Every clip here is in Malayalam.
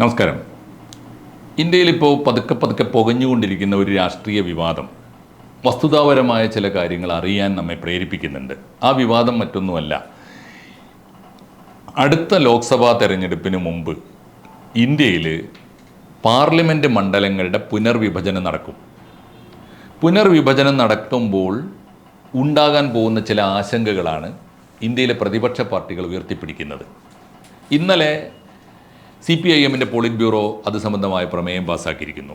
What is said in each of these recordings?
നമസ്കാരം. ഇന്ത്യയിലിപ്പോൾ പതുക്കെ പതുക്കെ പുകഞ്ഞുകൊണ്ടിരിക്കുന്ന ഒരു രാഷ്ട്രീയ വിവാദം. വസ്തുതാപരമായ ചില കാര്യങ്ങൾ അറിയാൻ നമ്മെ പ്രേരിപ്പിക്കുന്നുണ്ട്. ആ വിവാദം മറ്റൊന്നുമല്ല. അടുത്ത ലോക്സഭാ തെരഞ്ഞെടുപ്പിന് മുമ്പ് ഇന്ത്യയിൽ പാർലമെന്റ് മണ്ഡലങ്ങളുടെ പുനർവിഭജനം നടക്കും. പുനർവിഭജനം നടക്കുമ്പോൾ ഉണ്ടാകാൻ പോകുന്ന ചില ആശങ്കകളാണ് ഇന്ത്യയിലെ പ്രതിപക്ഷ പാർട്ടികൾ ഉയർത്തിപ്പിടിക്കുന്നത്. ഇന്നലെ സി പി ഐ എമ്മിന്റെ പോളിറ്റ് ബ്യൂറോ അത് സംബന്ധമായ പ്രമേയം പാസ്സാക്കിയിരിക്കുന്നു.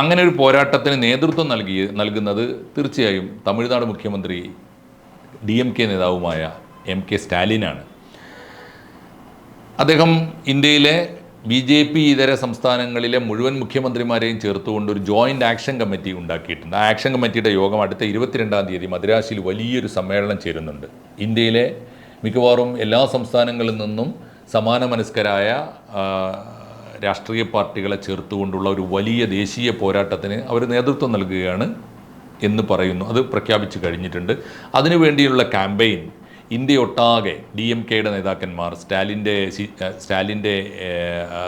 അങ്ങനെ ഒരു പോരാട്ടത്തിന് നേതൃത്വം നൽകി നൽകുന്നത് തീർച്ചയായും തമിഴ്നാട് മുഖ്യമന്ത്രി ഡി എം കെ നേതാവുമായ എം കെ സ്റ്റാലിനാണ്. അദ്ദേഹം ഇന്ത്യയിലെ ബി ജെ പി ഇതര സംസ്ഥാനങ്ങളിലെ മുഴുവൻ മുഖ്യമന്ത്രിമാരെയും ചേർത്തുകൊണ്ട് ഒരു ജോയിന്റ് ആക്ഷൻ കമ്മിറ്റി ഉണ്ടാക്കിയിട്ടുണ്ട്. ആ ആക്ഷൻ കമ്മിറ്റിയുടെ യോഗം അടുത്ത ഇരുപത്തിരണ്ടാം തീയതി മദ്രാസിൽ വലിയൊരു സമ്മേളനം ചേരുന്നുണ്ട്. ഇന്ത്യയിലെ മിക്കവാറും എല്ലാ സംസ്ഥാനങ്ങളിൽ നിന്നും സമാന മനസ്കരായ രാഷ്ട്രീയ പാർട്ടികളെ ചേർത്തുകൊണ്ടുള്ള ഒരു വലിയ ദേശീയ പോരാട്ടത്തിന് അവർ നേതൃത്വം നൽകുകയാണ് എന്ന് പറയുന്നു. അത് പ്രഖ്യാപിച്ചു കഴിഞ്ഞിട്ടുണ്ട്. അതിനുവേണ്ടിയുള്ള ക്യാമ്പയിൻ ഇന്ത്യയൊട്ടാകെ ഡി എം കെയുടെ നേതാക്കന്മാർ സ്റ്റാലിന്റെ സ്റ്റാലിന്റെ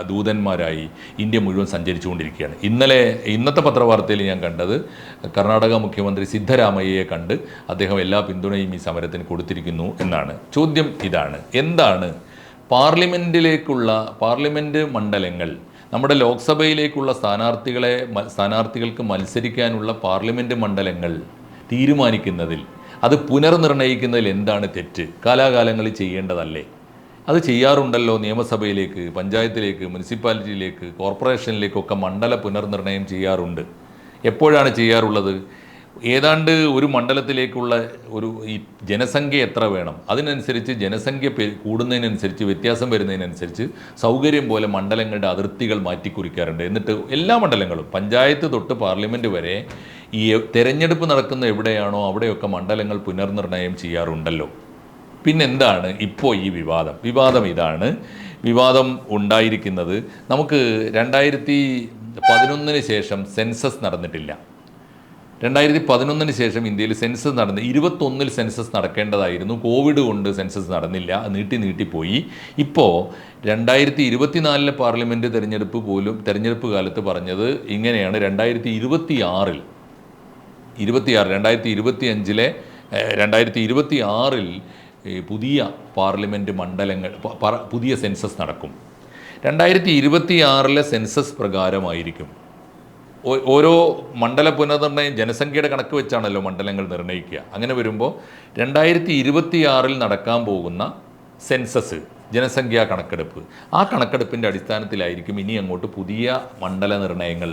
ദൂതന്മാരായി ഇന്ത്യ മുഴുവൻ സഞ്ചരിച്ചുകൊണ്ടിരിക്കുകയാണ്. ഇന്നലെ ഇന്നത്തെ പത്രവാർത്തയിൽ ഞാൻ കണ്ടത് കർണാടക മുഖ്യമന്ത്രി സിദ്ധരാമയ്യയെ കണ്ട് അദ്ദേഹം എല്ലാ പിന്തുണയും ഈ സമരത്തിന് കൊടുത്തിരിക്കുന്നു എന്നാണ്. ചോദ്യം ഇതാണ്. എന്താണ് പാർലമെന്റിലേക്കുള്ള പാർലമെന്റ് മണ്ഡലങ്ങൾ നമ്മുടെ ലോക്സഭയിലേക്കുള്ള സ്ഥാനാർത്ഥികളെ സ്ഥാനാർത്ഥികൾക്ക് മത്സരിക്കാനുള്ള പാർലമെന്റ് മണ്ഡലങ്ങൾ തീരുമാനിക്കുന്നതിൽ അത് പുനർനിർണയിക്കുന്നതിൽ എന്താണ് തെറ്റ്? കാലാകാലങ്ങളിൽ ചെയ്യേണ്ടതല്ലേ? അത് ചെയ്യാറുണ്ടല്ലോ നിയമസഭയിലേക്ക് പഞ്ചായത്തിലേക്ക് മുനിസിപ്പാലിറ്റിയിലേക്ക് കോർപ്പറേഷനിലേക്കൊക്കെ മണ്ഡല പുനർനിർണയം ചെയ്യാറുണ്ട്. എപ്പോഴാണ് ചെയ്യാറുള്ളത്? ഏതാണ്ട് ഒരു മണ്ഡലത്തിലേക്കുള്ള ഒരു ഈ ജനസംഖ്യ എത്ര വേണം? അതിനനുസരിച്ച് ജനസംഖ്യ കൂടുന്നതിനനുസരിച്ച് വ്യത്യാസം വരുന്നതിനനുസരിച്ച് സൗകര്യം പോലെ മണ്ഡലങ്ങളുടെ അതിർത്തികൾ മാറ്റിക്കുറിക്കാറുണ്ട്. എന്നിട്ട് എല്ലാ മണ്ഡലങ്ങളും പഞ്ചായത്ത് തൊട്ട് പാർലമെന്റ് വരെ ഈ തെരഞ്ഞെടുപ്പ് നടക്കുന്ന എവിടെയാണോ അവിടെയൊക്കെ മണ്ഡലങ്ങൾ പുനർനിർണയം ചെയ്യാറുണ്ടല്ലോ. പിന്നെന്താണ് ഇപ്പോൾ ഈ വിവാദം? വിവാദം ഇതാണ്. വിവാദം ഉണ്ടായിരിക്കുന്നത് നമുക്ക് രണ്ടായിരത്തി പതിനൊന്നിന് ശേഷം സെൻസസ് നടന്നിട്ടില്ല. രണ്ടായിരത്തി പതിനൊന്നിന് ശേഷം ഇന്ത്യയിൽ സെൻസസ് നടന്ന് ഇരുപത്തൊന്നിൽ സെൻസസ് നടക്കേണ്ടതായിരുന്നു. കോവിഡ് കൊണ്ട് സെൻസസ് നടന്നില്ല. നീട്ടി നീട്ടിപ്പോയി ഇപ്പോൾ രണ്ടായിരത്തി ഇരുപത്തിനാലിലെ പാർലമെന്റ് തെരഞ്ഞെടുപ്പ് പോലും തെരഞ്ഞെടുപ്പ് കാലത്ത് പറഞ്ഞത് ഇങ്ങനെയാണ്. രണ്ടായിരത്തി ഇരുപത്തി ആറിൽ ഇരുപത്തിയാറ് രണ്ടായിരത്തി ഇരുപത്തി അഞ്ചിലെ രണ്ടായിരത്തി ഇരുപത്തി ആറിൽ പുതിയ പാർലമെന്റ് മണ്ഡലങ്ങൾ പുതിയ സെൻസസ് നടക്കും. രണ്ടായിരത്തി ഇരുപത്തി ആറിലെ സെൻസസ് പ്രകാരമായിരിക്കും. ഓരോ മണ്ഡല പുനർനിർണയം ജനസംഖ്യയുടെ കണക്ക് വെച്ചാണല്ലോ മണ്ഡലങ്ങൾ നിർണയിക്കുക അങ്ങനെ വരുമ്പോൾ രണ്ടായിരത്തി ഇരുപത്തിയാറിൽ നടക്കാൻ പോകുന്ന സെൻസസ് ജനസംഖ്യാ കണക്കെടുപ്പ്. ആ കണക്കെടുപ്പിന്റെ അടിസ്ഥാനത്തിലായിരിക്കും ഇനി അങ്ങോട്ട് പുതിയ മണ്ഡല നിർണയങ്ങൾ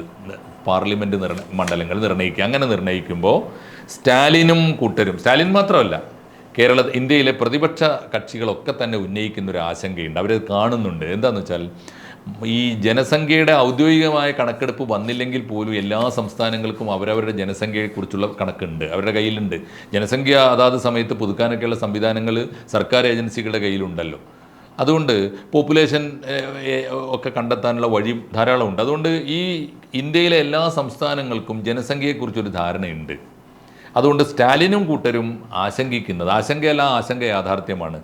പാർലമെന്റ് പാർലമെന്റ് നിർണ മണ്ഡലങ്ങൾ നിർണയിക്കുക അങ്ങനെ നിർണയിക്കുമ്പോൾ സ്റ്റാലിനും കൂട്ടരും സ്റ്റാലിൻ മാത്രമല്ല കേരള ഇന്ത്യയിലെ പ്രതിപക്ഷ കക്ഷികളൊക്കെ തന്നെ ഉന്നയിക്കുന്ന ഒരു ആശങ്കയുണ്ട് അവരത് കാണുന്നുണ്ട്. എന്താണെന്ന് വെച്ചാൽ ഈ ജനസംഖ്യയുടെ ഔദ്യോഗികമായ കണക്കെടുപ്പ് വന്നില്ലെങ്കിൽ പോലും എല്ലാ സംസ്ഥാനങ്ങൾക്കും അവരവരുടെ ജനസംഖ്യയെക്കുറിച്ചുള്ള കണക്കുണ്ട് അവരുടെ കയ്യിലുണ്ട്. ജനസംഖ്യ അതാത് സമയത്ത് പുതുക്കാനൊക്കെയുള്ള സംവിധാനങ്ങൾ സർക്കാർ ഏജൻസികളുടെ കയ്യിലുണ്ടല്ലോ. അതുകൊണ്ട് പോപ്പുലേഷൻ ഒക്കെ കണ്ടെത്താനുള്ള വഴി ധാരാളമുണ്ട്. അതുകൊണ്ട് ഈ ഇന്ത്യയിലെ എല്ലാ സംസ്ഥാനങ്ങൾക്കും ജനസംഖ്യയെക്കുറിച്ചൊരു ധാരണയുണ്ട്. അതുകൊണ്ട് സ്റ്റാലിനും കൂട്ടരും ആശങ്കിക്കുന്നത് ആശങ്കയല്ല ആശങ്ക യാഥാർത്ഥ്യമാണ്.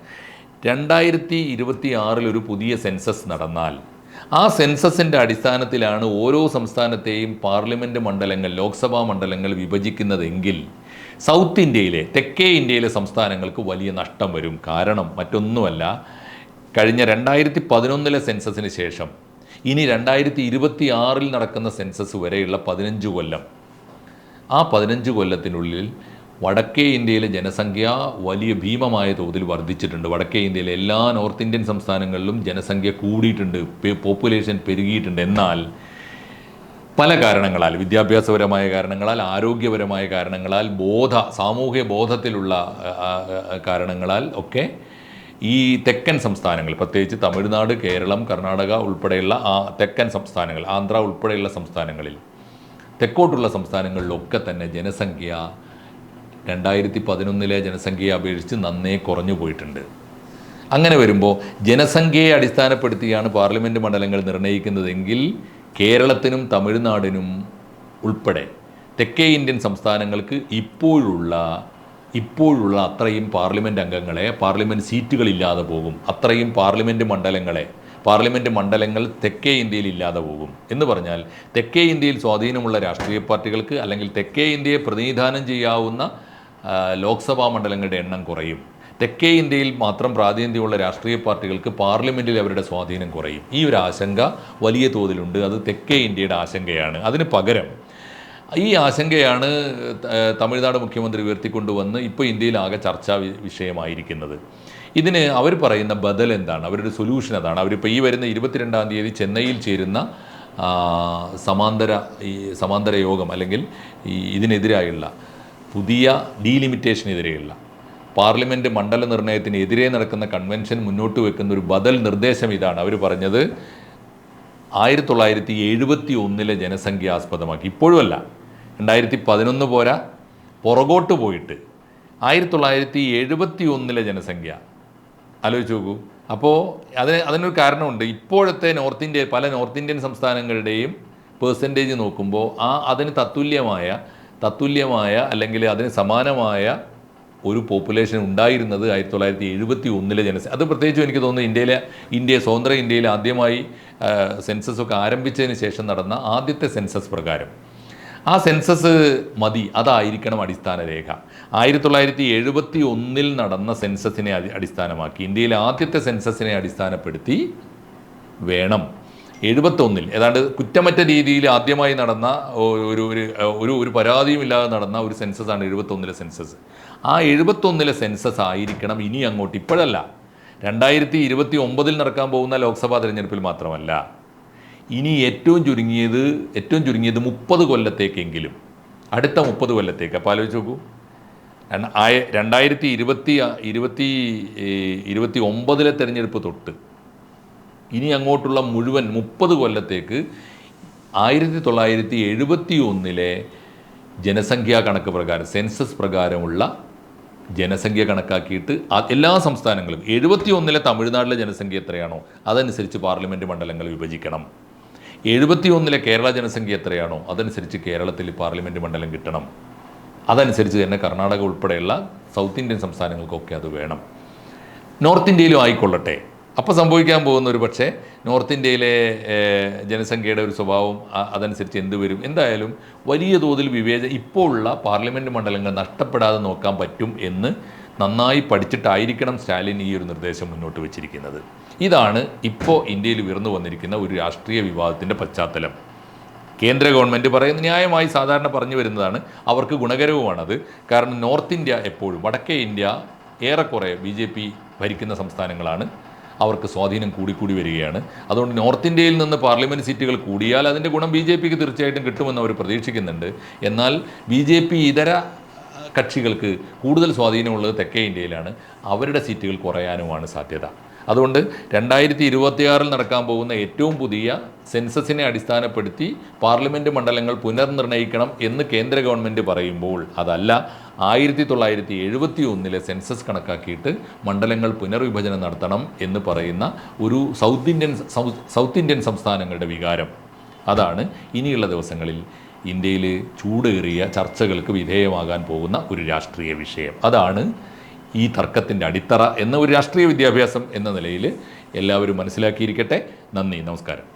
രണ്ടായിരത്തി ഇരുപത്തി ആറിൽ ഒരു പുതിയ സെൻസസ് നടന്നാൽ ആ സെൻസസിന്റെ അടിസ്ഥാനത്തിലാണ് ഓരോ സംസ്ഥാനത്തെയും പാർലമെന്റ് മണ്ഡലങ്ങൾ ലോക്സഭാ മണ്ഡലങ്ങൾ വിഭജിക്കുന്നതെങ്കിൽ സൗത്ത് ഇന്ത്യയിലെ തെക്കേ ഇന്ത്യയിലെ സംസ്ഥാനങ്ങൾക്ക് വലിയ നഷ്ടം വരും. കാരണം മറ്റൊന്നുമല്ല കഴിഞ്ഞ രണ്ടായിരത്തി പതിനൊന്നിലെ സെൻസസിന് ശേഷം ഇനി രണ്ടായിരത്തി ഇരുപത്തി ആറിൽ നടക്കുന്ന സെൻസസ് വരെയുള്ള പതിനഞ്ച് കൊല്ലം. ആ പതിനഞ്ച് കൊല്ലത്തിനുള്ളിൽ വടക്കേ ഇന്ത്യയിലെ ജനസംഖ്യ വലിയ ഭീമമായ തോതിൽ വർദ്ധിച്ചിട്ടുണ്ട്. വടക്കേ ഇന്ത്യയിലെ എല്ലാ നോർത്ത് ഇന്ത്യൻ സംസ്ഥാനങ്ങളിലും ജനസംഖ്യ കൂടിയിട്ടുണ്ട് പോപ്പുലേഷൻ പെരുകിയിട്ടുണ്ട്. എന്നാൽ പല കാരണങ്ങളാൽ വിദ്യാഭ്യാസപരമായ കാരണങ്ങളാൽ ആരോഗ്യപരമായ കാരണങ്ങളാൽ ബോധ സാമൂഹ്യ ബോധത്തിലുള്ള കാരണങ്ങളാൽ ഒക്കെ ഈ തെക്കൻ സംസ്ഥാനങ്ങൾ പ്രത്യേകിച്ച് തമിഴ്നാട് കേരളം കർണാടക ഉൾപ്പെടെയുള്ള ആ തെക്കൻ സംസ്ഥാനങ്ങൾ ആന്ധ്ര ഉൾപ്പെടെയുള്ള സംസ്ഥാനങ്ങളിൽ തെക്കോട്ടുള്ള സംസ്ഥാനങ്ങളിലൊക്കെ തന്നെ ജനസംഖ്യ രണ്ടായിരത്തി പതിനൊന്നിലെ ജനസംഖ്യയെ അപേക്ഷിച്ച് നന്നേ കുറഞ്ഞു പോയിട്ടുണ്ട്. അങ്ങനെ വരുമ്പോൾ ജനസംഖ്യയെ അടിസ്ഥാനപ്പെടുത്തിയാണ് പാർലമെന്റ് മണ്ഡലങ്ങൾ നിർണയിക്കുന്നതെങ്കിൽ കേരളത്തിനും തമിഴ്നാടിനും ഉൾപ്പെടെ തെക്കേ ഇന്ത്യൻ സംസ്ഥാനങ്ങൾക്ക് ഇപ്പോഴുള്ള ഇപ്പോഴുള്ള അത്രയും പാർലമെന്റ് അംഗങ്ങളെ പാർലമെന്റ് സീറ്റുകളില്ലാതെ പോകും. അത്രയും പാർലമെന്റ് മണ്ഡലങ്ങളെ പാർലമെന്റ് മണ്ഡലങ്ങൾ തെക്കേ ഇന്ത്യയിൽ ഇല്ലാതെ പോകും. എന്ന് പറഞ്ഞാൽ തെക്കേ ഇന്ത്യയിൽ സ്വാധീനമുള്ള രാഷ്ട്രീയ പാർട്ടികൾക്ക് അല്ലെങ്കിൽ തെക്കേ ഇന്ത്യയെ പ്രതിനിധാനം ചെയ്യാവുന്ന ലോക്സഭാ മണ്ഡലങ്ങളുടെ എണ്ണം കുറയും. തെക്കേ ഇന്ത്യയിൽ മാത്രം പ്രാതിനിധ്യമുള്ള രാഷ്ട്രീയ പാർട്ടികൾക്ക് പാർലമെന്റിൽ അവരുടെ സ്വാധീനം കുറയും. ഈ ഒരു ആശങ്ക വലിയ തോതിലുണ്ട്. അത് തെക്കേ ഇന്ത്യയുടെ ആശങ്കയാണ്. അതിന് പകരം ഈ ആശങ്കയാണ് തമിഴ്നാട് മുഖ്യമന്ത്രി ഉയർത്തിക്കൊണ്ടുവന്ന് ഇപ്പോൾ ഇന്ത്യയിൽ ആകെ ചർച്ചാ വിഷയമായിരിക്കുന്നത്. ഇതിന് അവർ പറയുന്ന ബദൽ എന്താണ്? അവരുടെ സൊല്യൂഷൻ അതാണ്. അവരിപ്പോൾ ഈ വരുന്ന ഇരുപത്തിരണ്ടാം തീയതി ചെന്നൈയിൽ ചേരുന്ന സമാന്തര ഈ സമാന്തര യോഗം അല്ലെങ്കിൽ ഈ ഇതിനെതിരായുള്ള പുതിയ ഡീലിമിറ്റേഷനെതിരെയുള്ള പാർലമെന്റ് മണ്ഡല നിർണയത്തിനെതിരെ നടക്കുന്ന കൺവെൻഷൻ മുന്നോട്ട് വെക്കുന്ന ഒരു ബദൽ നിർദ്ദേശം ഇതാണ്. അവർ പറഞ്ഞത് ആയിരത്തി തൊള്ളായിരത്തി എഴുപത്തി ഒന്നിലെ ജനസംഖ്യ ആസ്പദമാക്കി. ഇപ്പോഴുമല്ല. രണ്ടായിരത്തി പതിനൊന്ന് പോരാ. പുറകോട്ട് പോയിട്ട് ആയിരത്തി തൊള്ളായിരത്തി എഴുപത്തി ഒന്നിലെ ജനസംഖ്യ. ആലോചിച്ച് നോക്കൂ. അപ്പോൾ അതിന് അതിനൊരു കാരണമുണ്ട്. ഇപ്പോഴത്തെ നോർത്ത് ഇന്ത്യ പല നോർത്ത് ഇന്ത്യൻ സംസ്ഥാനങ്ങളുടെയും പേഴ്സന്റേജ് നോക്കുമ്പോൾ ആ അതിന് തത്തുല്യമായ തത്തുല്യമായ അല്ലെങ്കിൽ അതിന് സമാനമായ ഒരു പോപ്പുലേഷൻ ഉണ്ടായിരുന്നത് ആയിരത്തി തൊള്ളായിരത്തി എഴുപത്തി ഒന്നിലെ ജനസംഖ്യ അത് പ്രത്യേകിച്ചും എനിക്ക് തോന്നുന്നു ഇന്ത്യയിലെ ഇന്ത്യ സ്വതന്ത്ര ഇന്ത്യയിൽ ആദ്യമായി സെൻസസ് ഒക്കെ ആരംഭിച്ചതിന് ശേഷം നടന്ന ആദ്യത്തെ സെൻസസ് പ്രകാരം. ആ സെൻസസ് മതി അതായിരിക്കണം അടിസ്ഥാന രേഖ. ആയിരത്തി തൊള്ളായിരത്തി എഴുപത്തി ഒന്നിൽ നടന്ന സെൻസസിനെ അടിസ്ഥാനമാക്കി ഇന്ത്യയിലെ ആദ്യത്തെ സെൻസസിനെ അടിസ്ഥാനപ്പെടുത്തി വേണം എഴുപത്തൊന്നിൽ ഏതാണ്ട് കുറ്റമറ്റ രീതിയിൽ ആദ്യമായി നടന്ന ഒരു ഒരു ഒരു പരാതിയും ഇല്ലാതെ നടന്ന ഒരു സെൻസസാണ് എഴുപത്തൊന്നിലെ സെൻസസ് ആ എഴുപത്തൊന്നിലെ സെൻസസ് ആയിരിക്കണം ഇനി അങ്ങോട്ട് ഇപ്പോഴല്ല. രണ്ടായിരത്തി ഇരുപത്തി ഒമ്പതിൽ നടക്കാൻ പോകുന്ന ലോക്സഭാ തിരഞ്ഞെടുപ്പിൽ മാത്രമല്ല. ഇനി ഏറ്റവും ചുരുങ്ങിയത് ഏറ്റവും ചുരുങ്ങിയത് മുപ്പത് കൊല്ലത്തേക്കെങ്കിലും അടുത്ത മുപ്പത് കൊല്ലത്തേക്ക്. അപ്പോൾ ആലോചിച്ച് നോക്കൂ. രണ്ടായിരത്തി ഇരുപത്തി ഇരുപത്തി ഇരുപത്തി ഒമ്പതിലെ തെരഞ്ഞെടുപ്പ് തൊട്ട് ഇനി അങ്ങോട്ടുള്ള മുഴുവൻ മുപ്പത് കൊല്ലത്തേക്ക് ആയിരത്തി തൊള്ളായിരത്തി എഴുപത്തി ഒന്നിലെ ജനസംഖ്യാ കണക്ക് പ്രകാരം സെൻസസ് പ്രകാരമുള്ള ജനസംഖ്യ കണക്കാക്കിയിട്ട് എല്ലാ സംസ്ഥാനങ്ങളും എഴുപത്തി ഒന്നിലെ തമിഴ്നാട്ടിലെ ജനസംഖ്യ എത്രയാണോ അതനുസരിച്ച് പാർലമെന്റ് മണ്ഡലങ്ങൾ വിഭജിക്കണം. എഴുപത്തി ഒന്നിലെ കേരള ജനസംഖ്യ എത്രയാണോ അതനുസരിച്ച് കേരളത്തിൽ പാർലമെന്റ് മണ്ഡലം കിട്ടണം. അതനുസരിച്ച് തന്നെ കർണാടക ഉൾപ്പെടെയുള്ള സൗത്ത് ഇന്ത്യൻ സംസ്ഥാനങ്ങൾക്കൊക്കെ അത് വേണം. നോർത്ത് ഇന്ത്യയിലും ആയിക്കൊള്ളട്ടെ. അപ്പോൾ സംഭവിക്കാൻ പോകുന്ന ഒരു പക്ഷേ നോർത്ത് ഇന്ത്യയിലെ ജനസംഖ്യയുടെ ഒരു സ്വഭാവം അതനുസരിച്ച് എന്ത് വരും? എന്തായാലും വലിയ തോതിൽ വിവേച ഇപ്പോൾ ഉള്ള പാർലമെന്റ് മണ്ഡലങ്ങൾ നഷ്ടപ്പെടാതെ നോക്കാൻ പറ്റും എന്ന് നന്നായി പഠിച്ചിട്ടായിരിക്കണം സ്റ്റാലിൻ ഈ ഒരു നിർദ്ദേശം മുന്നോട്ട് വെച്ചിരിക്കുന്നത്. ഇതാണ് ഇപ്പോൾ ഇന്ത്യയിൽ ഉയർന്നു വന്നിരിക്കുന്ന ഒരു രാഷ്ട്രീയ വിവാദത്തിന്റെ പശ്ചാത്തലം. കേന്ദ്ര ഗവൺമെന്റ് പറയുന്ന ന്യായമായി സാധാരണ പറഞ്ഞു വരുന്നതാണ്. അവർക്ക് ഗുണകരവുമാണത്. കാരണം നോർത്ത് ഇന്ത്യ എപ്പോഴും വടക്കേ ഇന്ത്യ ഏറെക്കുറെ ബി ഭരിക്കുന്ന സംസ്ഥാനങ്ങളാണ്. അവർക്ക് സ്വാധീനം കൂടിക്കൂടി വരികയാണ്. അതുകൊണ്ട് നോർത്ത് ഇന്ത്യയിൽ നിന്ന് പാർലമെന്റ് സീറ്റുകൾ കൂടിയാൽ അതിന്റെ ഗുണം ബി ജെ പിക്ക് തീർച്ചയായിട്ടും കിട്ടുമെന്ന് അവർ പ്രതീക്ഷിക്കുന്നുണ്ട്. എന്നാൽ ബി ജെ പി ഇതര കക്ഷികൾക്ക് കൂടുതൽ സ്വാധീനമുള്ളത് തെക്കേ ഇന്ത്യയിലാണ്. അവരുടെ സീറ്റുകൾ കുറയാനുമാണ് സാധ്യത. അതുകൊണ്ട് രണ്ടായിരത്തി ഇരുപത്തിയാറിൽ നടക്കാൻ പോകുന്ന ഏറ്റവും പുതിയ സെൻസസിനെ അടിസ്ഥാനപ്പെടുത്തി പാർലമെന്റ് മണ്ഡലങ്ങൾ പുനർനിർണയിക്കണം എന്ന് കേന്ദ്ര ഗവൺമെന്റ് പറയുമ്പോൾ അതല്ല ആയിരത്തി തൊള്ളായിരത്തി എഴുപത്തി ഒന്നിലെ സെൻസസ് കണക്കാക്കിയിട്ട് മണ്ഡലങ്ങൾ പുനർവിഭജനം നടത്തണം എന്ന് പറയുന്ന ഒരു സൗത്ത് ഇന്ത്യൻ സൗത്ത് ഇന്ത്യൻ സംസ്ഥാനങ്ങളുടെ വികാരം. അതാണ് ഇനിയുള്ള ദിവസങ്ങളിൽ ഇന്ത്യയിൽ ചൂടേറിയ ചർച്ചകൾക്ക് വിധേയമാകാൻ പോകുന്ന ഒരു രാഷ്ട്രീയ വിഷയം. അതാണ് ഈ തർക്കത്തിന്റെ അടിത്തറ എന്ന ഒരു രാഷ്ട്രീയ വിദ്യാഭ്യാസം എന്ന നിലയിൽ എല്ലാവരും മനസ്സിലാക്കിയിരിക്കട്ടെ. നന്ദി നമസ്കാരം.